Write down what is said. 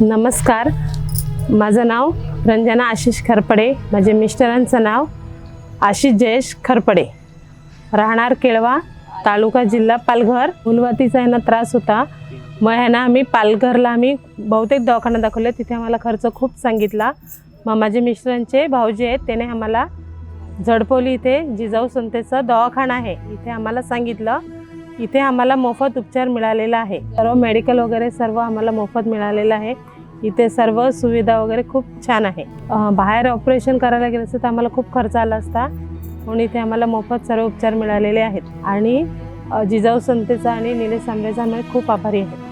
नमस्कार. माझं नाव रंजना आशिष खरपडे. माझे मिस्टरांचं नाव आशिष जयेश खरपडे. राहणार केळवा तालुका जिल्हा पालघर. मुलवातीचा ह्यांना त्रास होता. मग ह्यांना आम्ही पालघरला आम्ही बहुतेक दवाखाना दाखवले. तिथे आम्हाला खर्च खूप सांगितला. मग माझे मिस्टरांचे भाऊजी आहेत त्याने आम्हाला झडपवली इथे. जिजाऊ संतेचा दवाखाना आहे. इथे आम्हाला सांगितलं. इथे आम्हाला मोफत उपचार मिळालेला आहे. सर्व मेडिकल वगैरे सर्व आम्हाला मोफत मिळालेलं आहे. इथे सर्व सुविधा वगैरे खूप छान आहे. बाहेर ऑपरेशन करायला गेलं असतं तर आम्हाला खूप खर्च आला असता. म्हणून इथे आम्हाला मोफत सर्व उपचार मिळालेले आहेत. आणि जिजाऊ संतेचा आणि निलेश आंबेचा आम्ही खूप आभारी आहे.